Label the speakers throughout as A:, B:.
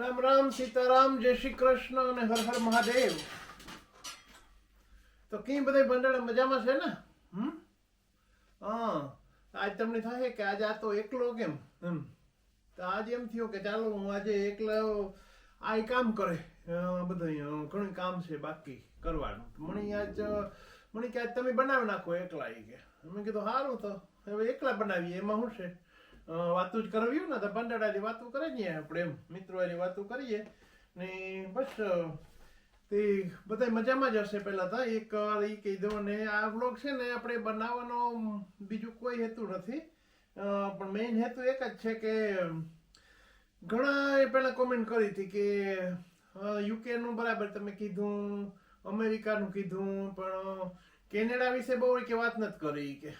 A: રામ રામ સીતારામ, જય શ્રી કૃષ્ણ અને હર હર મહાદેવ. તો કઈ બધા ભંડારા મજામાં છે ને? હમ? હા, આજ તમને થાય કે આજે આ તો એકલો કેમ? એમ. તો આજે એમ થયું કે ચાલો, હું આજે એકલો આ કામ કરે. બધું ઘણું કામ છે બાકી કરવાનું. મણી આજ મને કે આજ તમે બનાવી નાખો એકલા એ કે. મેં કીધું સારું તો, હવે એકલા બનાવીએ, એમાં શું છે? વાતું જ કરવી ને, તો ભંડારાની વાતું કરીએ આપણે એમ. મિત્રો વાતો કરીએ. ને બસ તે બધા મજામાં જ હશે પહેલા તો. એક ઈ કહી દઉં ને આ બ્લોગ છે ને આપણે બનાવવાનો બીજું કોઈ હેતુ નથી. પણ મેઇન હેતુ એક જ છે કે ઘણા એ પહેલાં કોમેન્ટ કરી હતી કે યુકેનું બરાબર તમે કીધું, અમેરિકાનું કીધું, પણ કેનેડા વિશે બહુ કે વાત નથી કરી કે.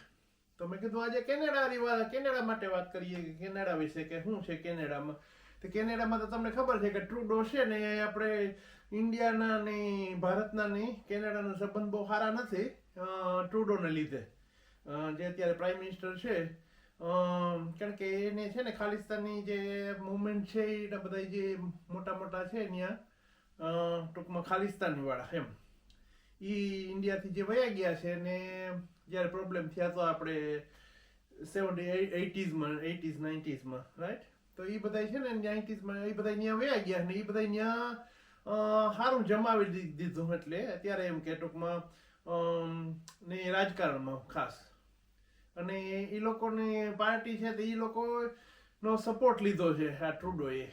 A: તો મેં કીધું, આજે કેનેડાની વાત કેનેડા માટે વાત કરીએ કે કેનેડા વિશે કે શું છે કેનેડામાં? તો કેનેડામાં તો તમને ખબર છે કે ટ્રુડો છે ને આપણે ઇન્ડિયાના ને ભારતના ને કેનેડાનો સંબંધ બહુ સારા નથી ટ્રુડોને લીધે. જે અત્યારે પ્રાઇમ મિનિસ્ટર છે કારણ કે એને છે ને ખાલિસ્તાનની જે મુવમેન્ટ છે એ બધા જે મોટા મોટા છે ત્યાં ટૂંકમાં ખાલિસ્તાની વાળા એમ. ઈ ઇન્ડિયાથી જે વયા ગયા છે ને જ્યારે પ્રોબ્લેમ થયા તો આપણે સેવન્ટી એટીઝમાં એટીઝ નાઇન્ટીઝમાં રાઈટ તો એ બધા છે ને નાઇન્ટીઝમાં એ બધા ત્યાં વયા ગયા ને એ બધા ત્યાં સારું જમાવી દીધું એટલે અત્યારે એમ કે ટૂંકમાં ને રાજકારણમાં ખાસ. અને એ લોકોની પાર્ટી છે તો એ લોકોનો સપોર્ટ લીધો છે આ ટ્રુડોએ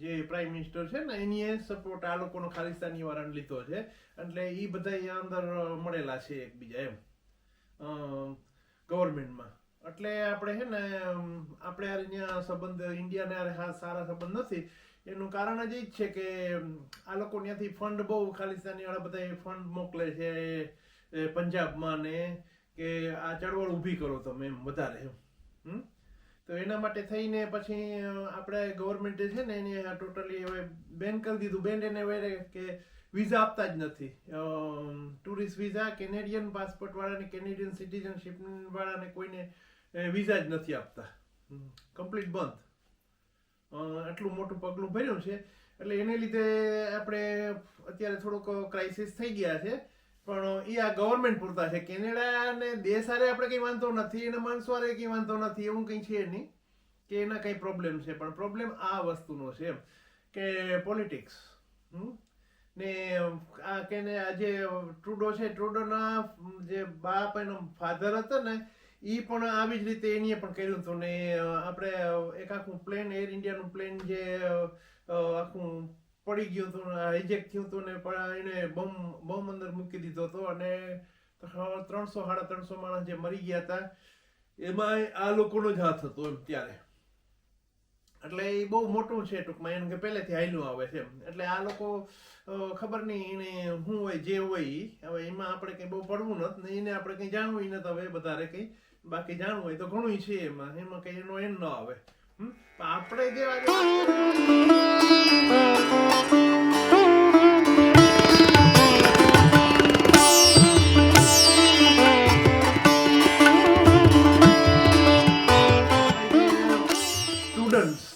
A: જે પ્રાઇમ મિનિસ્ટર છે ને, એની સપોર્ટ આ લોકોનો ખાલિસ્તાની વાળાને લીધો છે. એટલે એ બધા અહીંયા અંદર મળેલા છે એકબીજા એમ. ગવર્મેન્ટમાં એટલે આપણે છે ને આપણે અહીંયા સંબંધ, ઇન્ડિયાને સારા સંબંધ નથી. એનું કારણ જ એ જ છે કે આ લોકો ત્યાંથી ફંડ બહુ ખાલિસ્તાની વાળા બધા ફંડ મોકલે છે પંજાબમાં ને, કે આ ચળવળ ઊભી કરો તમે એમ વધારે એમ. હમ? તો એના માટે થઈને પછી આપણે ગવર્મેન્ટે છે ને, એને ટોટલી હવે બેન કરી દીધું. બેન એને હવે કે વિઝા આપતા જ નથી. ટુરિસ્ટ વિઝા કેનેડિયન પાસપોર્ટ વાળાને કેનેડિયન સિટીઝનશીપ વાળાને કોઈને વિઝા જ નથી આપતા. કમ્પ્લીટ બંધ. આટલું મોટું પગલું ભર્યું છે. એટલે એને લીધે આપણે અત્યારે થોડુંક ક્રાઇસિસ થઈ ગયા છે. પણ એ આ ગવર્મેન્ટ પૂરતા છે. કેનેડા ને દેશ હારે આપણે કંઈ વાંધો નથી, અને માણસો હારે કંઈ વાંધો નથી, એવું કંઈ છે નહીં કે એના કંઈ પ્રોબ્લેમ છે. પણ પ્રોબ્લેમ આ વસ્તુનો છે એમ કે પોલિટિક્સ ને આ કેને આ જે ટ્રુડો છે ટ્રુડોના જે બાપ એનો ફાધર હતો ને એ પણ આવી જ રીતે એનીએ પણ કર્યું હતું. ને આપણે એક આખું પ્લેન એર ઇન્ડિયાનું પ્લેન જે આખું પડી ગયું હતું રિજેક્ટ થયું હતું ને, પણ એને બમ બમ અંદર મૂકી દીધો હતો અને ત્રણસો, સાડા ત્રણસો માણસ જે મરી ગયા હતા એમાં આ લોકોનો જ હાથ હતો એમ ત્યારે. એટલે એ બહુ મોટું છે ટૂંકમાં, એમ કે પહેલેથી હાઈલું આવે છે એટલે આ લોકો ખબર નહીં એને શું હોય, જે હોય. હવે એમાં આપણે કંઈ બહુ પડવું નથી ને, એને આપણે કંઈ જાણવું નથી હવે વધારે કંઈ. બાકી જાણવું હોય તો ઘણું છે એમાં એમાં કંઈ એનો એમ ન આવે. આપણે જે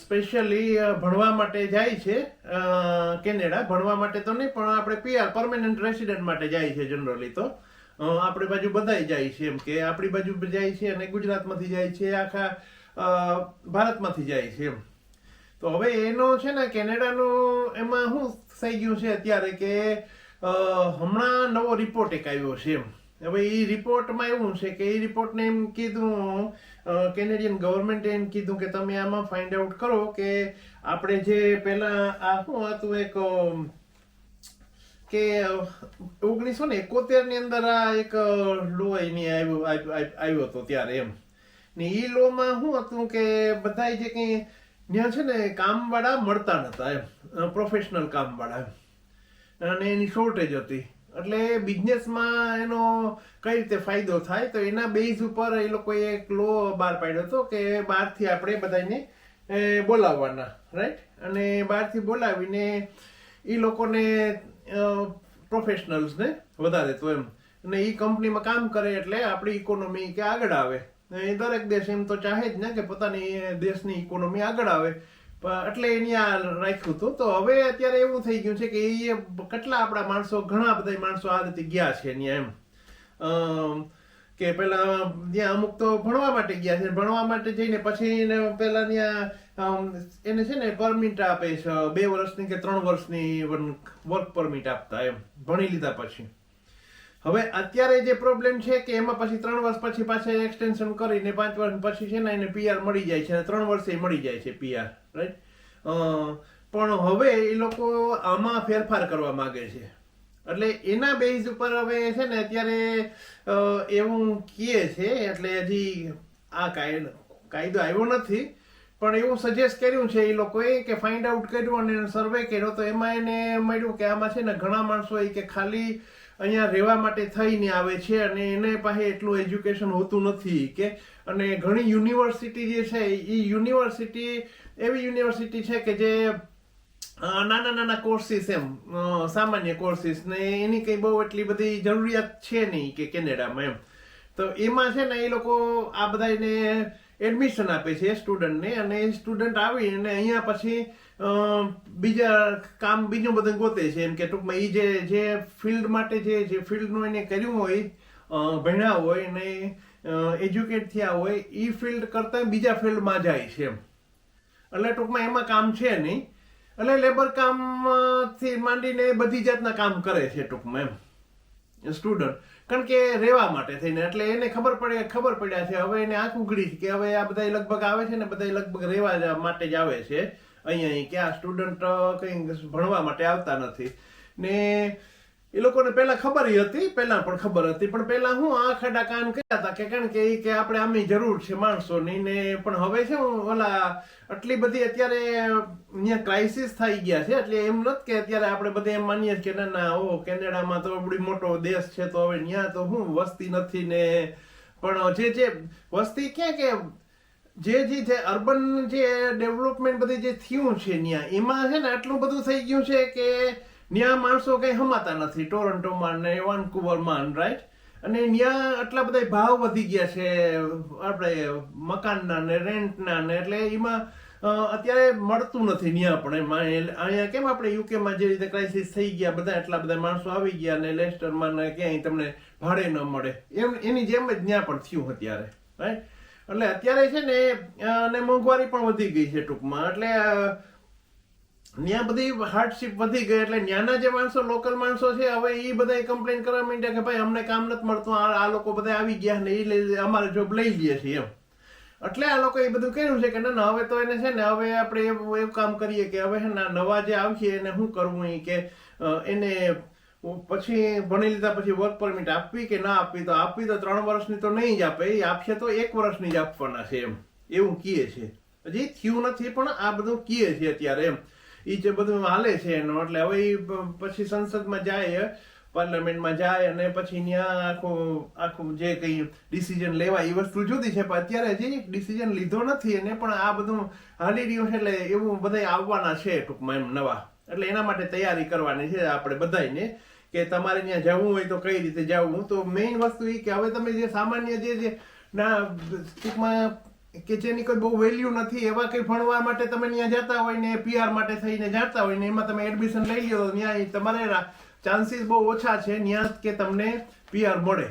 A: સ્પેશિયલી ભણવા માટે જાય છે કેનેડા. ભણવા માટે તો નહીં, પણ આપણે પીઆર પરમેનન્ટ રેસિડન્ટ માટે જાય છે જનરલી તો. આપણી બાજુ બધાય જાય છે એમ કે. આપણી બાજુ જાય છે અને ગુજરાતમાંથી જાય છે. આખા ભારતમાંથી જાય છે એમ. તો હવે એનો છે ને કેનેડાનું એમાં શું થઈ ગયું છે અત્યારે કે હમણાં નવો રિપોર્ટ એક આવ્યો છે એમ. હવે એ રિપોર્ટમાં એવું છે કે એ રિપોર્ટને એમ કીધું કેનેડિયન ગવર્મેન્ટે એમ કીધું કે તમે આમાં ફાઇન્ડ આઉટ કરો કે આપણે જે પહેલાં આ શું હતું એક કે ઓગણીસો ને એકોતેરની અંદર આ એક લો આવ્યો આવ્યો આવ્યો હતો ત્યારે એમ. ને એ લોમાં શું હતું કે બધા જે કંઈ ત્યાં છે ને કામવાળા મળતા નતા એમ પ્રોફેશનલ કામવાળા એમ. અને એની શોર્ટેજ હતી. એટલે બિઝનેસમાં એનો કઈ રીતે ફાયદો થાય તો એના બેઝ ઉપર એ લોકોએ એક લો બહાર પાડ્યો હતો કે બહારથી આપણે બધાને બોલાવવાના રાઈટ અને બહારથી બોલાવીને એ લોકોને પ્રોફેશનલ્સને વધારે તો એમ. અને એ કંપનીમાં કામ કરે એટલે આપણી ઇકોનોમી કે આગળ આવે. એ દરેક દેશ એમ તો ચાહે જ ને કે પોતાની દેશની ઇકોનોમી આગળ આવે. એટલે આ રાખ્યું હતું. તો હવે અત્યારે એવું થઈ ગયું છે કે એ કેટલા આપણા માણસો, ઘણા બધા માણસો આ રીતે ગયા છે ત્યાં એમ. કે પેલા ત્યાં અમુક તો ભણવા માટે ગયા છે. ભણવા માટે જઈને પછી પેલા ત્યાં એને છે ને પરમિટ આપે છે. બે વર્ષની કે ત્રણ વર્ષની વર્ક પરમિટ આપતા એમ. ભણી લીધા પછી. હવે અત્યારે જે પ્રોબ્લેમ છે કે એમાં પછી ત્રણ વર્ષ પછી પાછા એક્સટેન્શન કરીને પાંચ વર્ષ પછી છે ને એને પીઆર મળી જાય છે અને ત્રણ વર્ષે મળી જાય છે પીઆર રાઈટ પણ હવે એ લોકો આમાં ફેરફાર કરવા માગે છે. એટલે એના બેઝ ઉપર હવે છે ને અત્યારે એવું કહે છે, એટલે હજી આ કાયદો કાયદો આવ્યો નથી, પણ એવું સજેસ્ટ કર્યું છે એ લોકોએ કે ફાઇન્ડ આઉટ કર્યું અને સર્વે કર્યો તો એમાં એને મળ્યું કે આમાં છે ને ઘણા માણસો એ કે ખાલી અહીંયા રહેવા માટે થઈને આવે છે અને એને પાસે એટલું એજ્યુકેશન હોતું નથી કે અને ઘણી યુનિવર્સિટી જે છે એ યુનિવર્સિટી, એવી યુનિવર્સિટી છે કે જે નાના નાના કોર્સિસ એમ સામાન્ય કોર્સિસ ને એની કંઈ બહુ એટલી બધી જરૂરિયાત છે નહીં કે કેનેડામાં એમ. તો એમાં છે ને એ લોકો આ બધાને એડમિશન આપે છે સ્ટુડન્ટને અને એ સ્ટુડન્ટ આવીને અહીંયા પછી બીજા કામ બીજું બધું ગોતે છે. એમ કે ટૂંકમાં એ જે જે ફિલ્ડ માટે જે જે ફિલ્ડનું એને કર્યું હોય ભણ્યા હોય ને એજ્યુકેટ થયા હોય એ ફિલ્ડ કરતાં બીજા ફિલ્ડમાં જાય છે એમ. એટલે ટૂંકમાં એમાં કામ છે નહીં. એટલે લેબર કામથી માંડીને બધી જાતના કામ કરે છે ટૂંકમાં એમ. સ્ટુડન્ટ કારણ કે રહેવા માટે થઈને, એટલે એને ખબર પડે, ખબર પડ્યા છે, હવે એને આંખ ઉઘડી કે હવે આ બધા લગભગ આવે છે ને બધા લગભગ રહેવા માટે જ આવે છે. અહીંયા ક્યાં સ્ટુડન્ટ કંઈ ભણવા માટે આવતા નથી. ને એ લોકોને પહેલા ખબર હતી, પહેલા પણ ખબર હતી, પણ પહેલા હું આ ખાડા કાન કર્યા હતા કે કારણ કે એ કે આપણે આમની જરૂર છે માણસોની ને પણ હવે છે હું ઓલા આટલી બધી અત્યારે અહીંયા ક્રાઇસિસ થઈ ગયા છે, એટલે એમ નથી કે અત્યારે આપણે બધે એમ માનીએ કે ના ના, ઓ, કેનેડામાં તો બડી મોટો દેશ છે, તો હવે ત્યાં તો હું વસ્તી નથી ને, પણ જે જે વસ્તી ક્યાં કે જે જે છે અર્બન જે ડેવલપમેન્ટ બધી જે થયું છે ત્યાં, એમાં છે ને આટલું બધું થઈ ગયું છે કે ત્યાં માણસો કઈ હમાતા નથી. ટોરન્ટોમાં ને વાનકુવરમાં રાઈટ અને ત્યાં આટલા બધા ભાવ વધી ગયા છે, આપણે મકાનના ને રેન્ટના ને એટલે એમાં અત્યારે મળતું નથી ત્યાં પણ અહીંયા કેમ આપણે યુકેમાં જે રીતે ક્રાઇસિસ થઈ ગયા, બધા એટલા બધા માણસો આવી ગયા ને લેસ્ટરમાં ને ક્યાંય તમને ભાડે ન મળે. એમ, એની જેમ જ ત્યાં પણ થયું અત્યારે રાઈટ એટલે અત્યારે છે ને અને મોંઘવારી પણ વધી ગઈ છે ટૂંકમાં. એટલે ત્યાં બધી હાર્ડશીપ વધી ગઈ એટલે ત્યાંના જે માણસો લોકલ માણસો છે, હવે એ બધા કમ્પ્લેન કરવા માંડ્યા કે ભાઈ અમને કામ નથી મળતું, આ લોકો બધા આવી ગયા ને એ લઈ, અમારે જોબ લઈ લઈએ છીએ એમ. એટલે આ લોકો એ બધું કર્યું છે કે ના હવે તો એને છે ને, હવે આપણે એવું કામ કરીએ કે હવે નવા જે આવશે એને શું કરવું એ કે એને પછી ભણી લીધા પછી વર્ક પરમિટ આપવી કે ના આપવી, તો આપવી તો ત્રણ વર્ષની તો નહીં જ આપે. એ આપશે તો એક વર્ષની જ આપવાના છે એમ. એવું કહે છે. હજી થયું નથી, પણ આ બધું કહે છે અત્યારે એમ. એ જે બધું હાલે છે એનો, એટલે હવે એ પછી સંસદમાં જાય, પાર્લામેન્ટમાં જાય અને પછી ત્યાં આખું આખું જે કંઈ ડિસિઝન લેવાય એ વસ્તુ જુદી છે, પણ અત્યારે હજી ડિસિઝન લીધો નથી એને, પણ આ બધું હાલી રહ્યું છે, એટલે એવું બધા આવવાના છે ટૂંકમાં એમ નવા. એટલે એના માટે તૈયારી કરવાની છે આપણે બધાને કે તમારે ત્યાં જવું હોય તો કઈ રીતે જવું તો મેઇન વસ્તુ એ કે હવે તમે જે સામાન્ય જે જે ના ટૂંકમાં કે જેની કોઈ બહુ વેલ્યુ નથી, એવા કંઈ ભણવા માટે તમે ત્યાં જતા હોય ને પીઆર માટે થઈને જતા હોય ને, એમાં તમે એડમિશન લઈ લો તો ત્યાં તમારે ચાન્સીસ બહુ ઓછા છે ત્યાં કે તમને પીઆર મળે.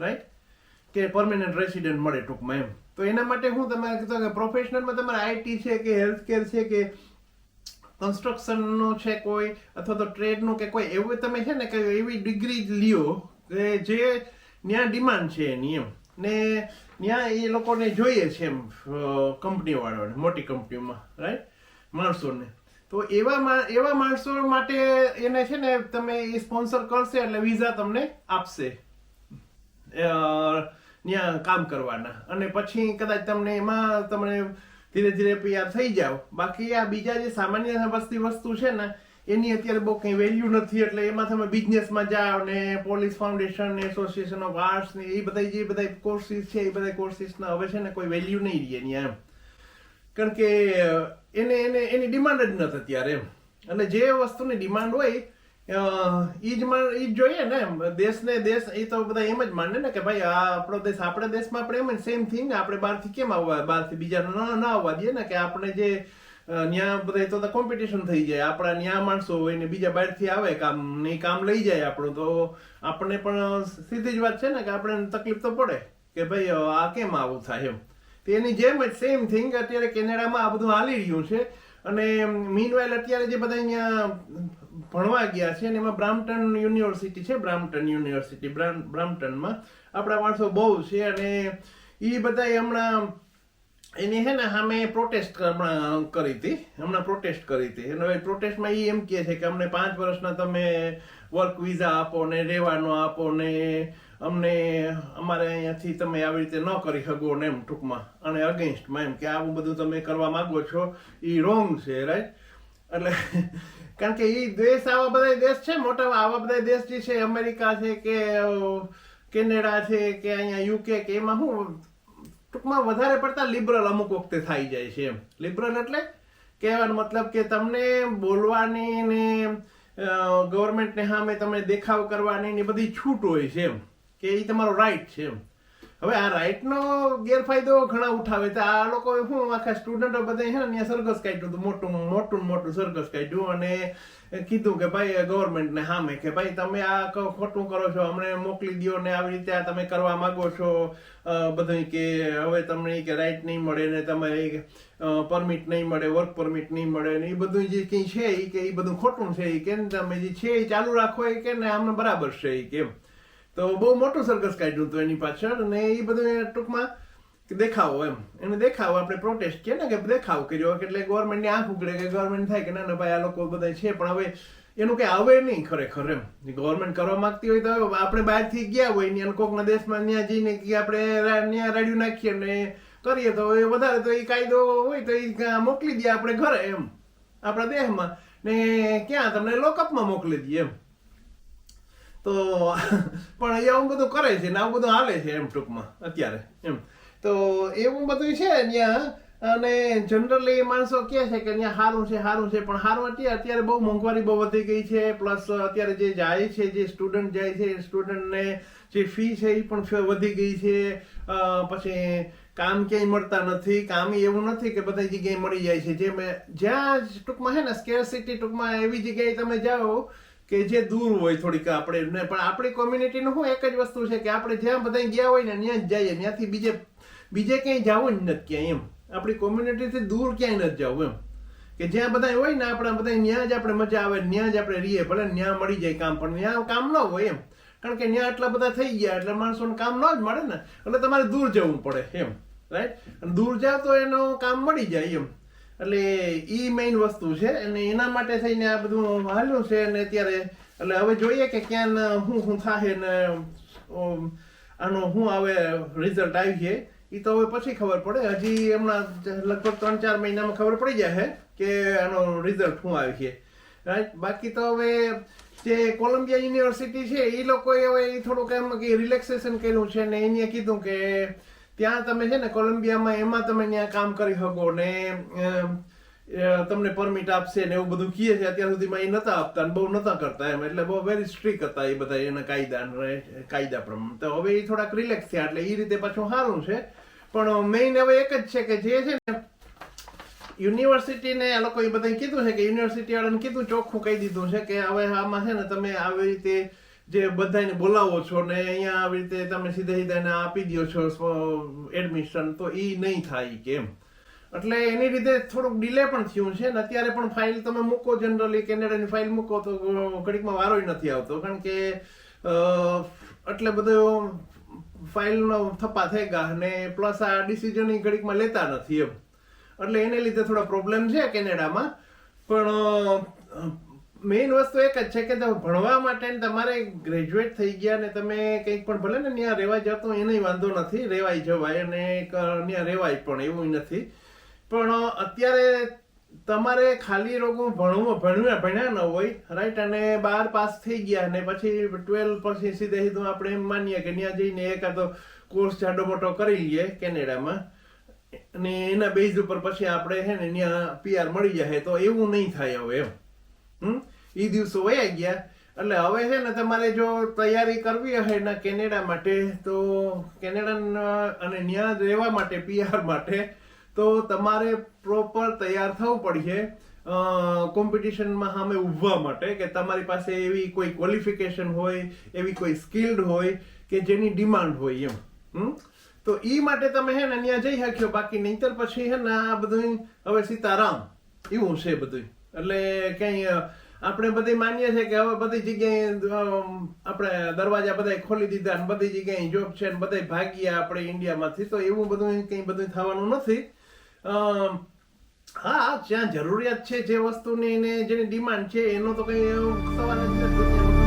A: રાઈટ કે પરમેનન્ટ રેસિડેન્ટ મળે ટૂંકમાં એમ. તો એના માટે હું તમારે કીધું કે પ્રોફેશનલમાં તમારે આઈટી છે કે હેલ્થકેર છે કે કન્સ્ટ્રક્શનનું છે કોઈ, અથવા તો ટ્રેડનું કે કોઈ, એવું તમે છે ને કે એવી ડિગ્રી લ્યો કે જે ત્યાં ડિમાન્ડ છે એની એમ. ને ત્યાં એ લોકોને જોઈએ છે એમ કંપનીઓ વાળાને મોટી કંપનીઓમાં રાઈટ માણસોને. તો એવા એવા માણસો માટે એને છે ને તમે એ સ્પોન્સર કરશે એટલે વિઝા તમને આપશે. ત્યાં કામ કરવાના. અને પછી કદાચ તમને એમાં તમને ધીરે ધીરે પીઆર થઈ જાવ બાકી આ બીજા જે સામાન્ય વસ્તી વસ્તુ છે ને, એની અત્યારે બહુ કંઈ વેલ્યુ નથી, એટલે એમાં તમે બિઝનેસમાં જાઓ ને પોલીસ ફાઉન્ડેશન ને એસોસિએશન ઓફ આર્ટ્સ ને, એ બધા જે બધા કોર્સિસ છે, એ બધા કોર્સિસના હવે છે ને કોઈ વેલ્યુ નહીં રહે એની એમ. કારણ કે, એને એને, એની ડિમાન્ડ જ નથી અત્યારે એમ. અને જે વસ્તુની ડિમાન્ડ હોય ઈ જ માં ઈ જ જોઈએ ને દેશને દેશ, એ તો બધા એમ જ માને ને કે ભાઈ, આ આપણો દેશ, આપણા દેશમાં આપણે એમ સેમ થિંગ આપણે બહારથી કેમ આવવા, બહારથી બીજા ન આવવા દઈએ ને કે આપણે જે ત્યાં બધા તો કોમ્પિટિશન થઈ જાય. આપણા ન્યા માણસો હોય ને બીજા બહારથી આવે કામ ને કામ લઈ જાય આપણું. તો આપણને પણ સીધી જ વાત છે ને કે આપણે તકલીફ તો પડે કે ભાઈ આ કેમ આવું થાય એમ. તો એની જેમ જ સેમ થિંગ અત્યારે કેનેડામાં આ બધું હાલી રહ્યું છે. અને મીનવાઇલ અત્યારે જે બધા અહીંયા ભણવા ગયા છે અને એમાં બ્રામ્પટન યુનિવર્સિટી છે, બ્રામ્પટન યુનિવર્સિટી. બ્રામ- બ્રામ્પટનમાં આપણા માણસો બહુ છે અને એ બધા હમણાં એની હે ને સામે પ્રોટેસ્ટ હમણાં કરી હતી. હમણાં પ્રોટેસ્ટ કરી હતી. અને પ્રોટેસ્ટમાં એ એમ કહે છે કે અમને પાંચ વર્ષના તમે વર્ક વિઝા આપો ને રહેવાનો આપો ને અમને અમારે અહીંયાથી તમે આવી રીતે ન કરી શકો ને એમ ટૂંકમાં. અને અગેન્સ્ટમાં એમ કે આવું બધું તમે કરવા માંગો છો એ રોંગ છે રાઈટ એટલે કારણ કે એ દેશ આવા બધા દેશ છે મોટા આવા બધા દેશ જે છે, અમેરિકા છે કે, કેનેડા છે કે અહીંયા યુકે કે એમાં શું ટૂંકમાં વધારે પડતા લિબરલ અમુક વખતે થઈ જાય છે એમ. લિબરલ એટલે કહેવાનો મતલબ કે તમને બોલવાની ને ગવર્મેન્ટને સામે તમે દેખાવ કરવાની ને બધી છૂટ હોય છે એમ. કે એ તમારો રાઈટ છે એમ. હવે આ રાઇટનો ગેરફાયદો ઘણા ઉઠાવે તો આ લોકો શું આખા સ્ટુડન્ટો બધા છે ને ત્યાં સરઘસ કાઢ્યું હતું. મોટું મોટું મોટું સરઘસ કાઢ્યું અને કીધું કે ભાઈ ગવર્મેન્ટને સામે કે ભાઈ, તમે આ ખોટું કરો છો. અમને મોકલી દ્યો ને આવી રીતે આ તમે કરવા માંગો છો. બધું કે હવે તમને કે રાઈટ નહીં મળે ને તમારે પરમિટ નહીં મળે વર્ક પરમિટ નહીં મળે ને એ બધું જે કંઈ છે એ કે એ બધું ખોટું છે એ કે તમે જે છે એ ચાલુ રાખો એ કે ને આમને બરાબર છે એ કેમ તો બહુ મોટું સરઘસ કાઢ્યું હતું એની પાછળ અને એ બધું ટૂંકમાં દેખાવો એમ. એને દેખાવો, આપણે પ્રોટેસ્ટ કે ને કે દેખાવ કર્યો એટલે ગવર્મેન્ટની આંખ ઉગડે કે ગવર્મેન્ટ થાય કે ના ના ભાઈ, આ લોકો બધા છે, પણ હવે એનું કઈ આવે નહીં ખરેખર એમ. ગવર્મેન્ટ કરવા માંગતી હોય તો આપણે બહારથી ગયા હોય ને કોકના દેશમાં ત્યાં જઈને કે આપણે ત્યાં રાડ્યું નાખીએ ને કરીએ તો એ વધારે તો એ કાયદો હોય તો એ મોકલી દઈએ આપણે ઘરે એમ. આપણા દેશમાં ને ક્યાં? તમને લોકઅપમાં મોકલી દઈએ એમ. તો, પણ અહીંયા આવું બધું કરે છે ને આવું બધું હાલે છે એમ ટૂંકમાં, અત્યારે, એમ. તો એવું બધું છે ત્યાં, અને જનરલી માણસો કહે છે કે અહીંયા સારું છે સારું છે, પણ સારું અત્યારે અત્યારે બહુ મોંઘવારી બહુ વધી ગઈ છે પ્લસ અત્યારે જે જાય છે, જે સ્ટુડન્ટ જાય છે સ્ટુડન્ટને જે ફી છે એ પણ વધી ગઈ છે. પછી કામ ક્યાંય મળતા નથી, કામ એવું નથી કે બધી જગ્યાએ મળી જાય છે. જે મેં, જ્યાં ટૂંકમાં છે ને સ્કેરસિટી ટૂંકમાં એવી જગ્યાએ તમે જાઓ કે જે દૂર હોય થોડીક આપણે ને પણ આપણી કોમ્યુનિટીનું શું એક જ વસ્તુ છે કે આપણે જ્યાં બધા ગયા હોય ને ત્યાં જ જઈએ, ત્યાંથી બીજે બીજે ક્યાંય જવું જ નથી ક્યાંય એમ. આપણી કોમ્યુનિટીથી દૂર ક્યાંય નથી જવું એમ. કે જ્યાં બધા હોય ને આપણા બધા ત્યાં જ આપણે મજા આવે, ત્યાં જ આપણે રહીએ, ભલે ત્યાં મળી જાય કામ, પણ ત્યાં કામ ન હોય એમ. કારણ કે ત્યાં આટલા બધા થઈ ગયા, એટલે માણસોને કામ ન જ મળે ને. એટલે તમારે દૂર જવું પડે એમ રાઈટ અને દૂર જાવ તો એનું કામ મળી જાય એમ. એટલે ઈ મેઇન વસ્તુ છે. અને એના માટે થઈને આ બધું હાલ્યું છે અને અત્યારે એટલે હવે જોઈએ કે ક્યાં શું શું થાય ને આનો શું આવે રિઝલ્ટ આવી છે. એ તો હવે પછી ખબર પડે. હજી હમણાં લગભગ ત્રણ ચાર મહિનામાં ખબર પડી જાય કે આનો રિઝલ્ટ શું આવી છે. રાઈટ બાકી તો હવે જે કોલંબિયા યુનિવર્સિટી છે એ લોકોએ હવે એ થોડુંક એમ કે રિલેક્સેશન કર્યું છે ને એને કીધું કે ત્યાં તમે છે ને કોલંબિયામાં એમાં તમે ત્યાં કામ કરી શકો ને તમને પરમિટ આપશે ને એવું બધું કહે છે. અત્યાર સુધીમાં એ નતા આપતા ને બહુ નતા કરતા એમ. એટલે બહુ વેરી સ્ટ્રિક હતા એ બધા એના કાયદા કાયદા પ્રમાણે. તો હવે એ થોડાક રિલેક્સ થયા એટલે એ રીતે પાછું સારું છે. પણ મેઇન હવે એક જ છે કે જે છે ને યુનિવર્સિટીને આ લોકોએ બધાએ કીધું છે કે યુનિવર્સિટી વાળાને કીધું ચોખ્ખું કહી દીધું છે કે હવે આમાં છે ને તમે આવી રીતે જે બધાને બોલાવો છો ને અહીંયા આવી રીતે તમે સીધા સીધા એને આપી દો છો એડમિશન, તો એ નહીં થાય કે એમ. એટલે એની લીધે થોડુંક ડિલે પણ થયું છે ને અત્યારે પણ ફાઇલ તમે મૂકો જનરલી કેનેડાની ફાઇલ મૂકો તો ઘડીકમાં વારોય નથી આવતો. કારણ કે એટલે બધો ફાઇલનો થપ્પા થઈ ગયા અને પ્લસ આ ડિસિઝન ઘડીકમાં લેતા નથી એમ. એટલે એને લીધે થોડા પ્રોબ્લેમ છે કેનેડામાં. પણ મેઇન વસ્તુ એક જ છે કે ભણવા માટે તમારે ગ્રેજ્યુએટ થઈ ગયા ને તમે કંઈક પણ ભલે ને ત્યાં રહેવા જાવ તો એનોય વાંધો નથી, રહેવાય જવાય અને ત્યાં રહેવાય પણ એવું નથી. પણ અત્યારે તમારે ખાલી લોકો ભણવું, ભણ્યા ભણ્યા ન હોય રાઈટ અને બાર પાસ થઈ ગયા અને પછી ટ્વેલ્વ પછી સીધે સીધું આપણે એમ માનીએ કે ત્યાં જઈને એકાદો કોર્સ જાડો મોટો કરી લઈએ કેનેડામાં. અને એના બેઝ ઉપર પછી આપણે છે ને ત્યાં પીઆર મળી જાય તો એવું નહીં થાય હવે એમ. હમ? એ દિવસો વયા ગયા. એટલે હવે છે ને તમારે જો તૈયારી કરવી હશે એના કેનેડા માટે તો કેનેડા અને ત્યાં રહેવા માટે પીઆર માટે તો તમારે પ્રોપર તૈયાર થવું પડશે કોમ્પિટિશનમાં સામે ઊભવા માટે કે તમારી પાસે એવી કોઈ ક્વોલિફિકેશન હોય એવી કોઈ સ્કિલ્ડ હોય કે જેની ડિમાન્ડ હોય એમ? તો એ માટે તમે હે ને ત્યાં જઈ શક્યો બાકી નહીંતર પછી હે ને આ બધું હવે સીતારામ એવું છે બધું એટલે અ, આપણે બધી માનીએ છીએ કે હવે બધી જગ્યાએ આપણે દરવાજા બધા ખોલી દીધા ને બધી જગ્યાએ જોબ છે ને બધા ભાગ્યા આપણે ઇન્ડિયામાંથી. તો એવું બધું કંઈ બધું થવાનું નથી. હા, જ્યાં જરૂરિયાત છે જે વસ્તુની ને જેની ડિમાન્ડ છે એનો તો કંઈ સવાલ જ નથી.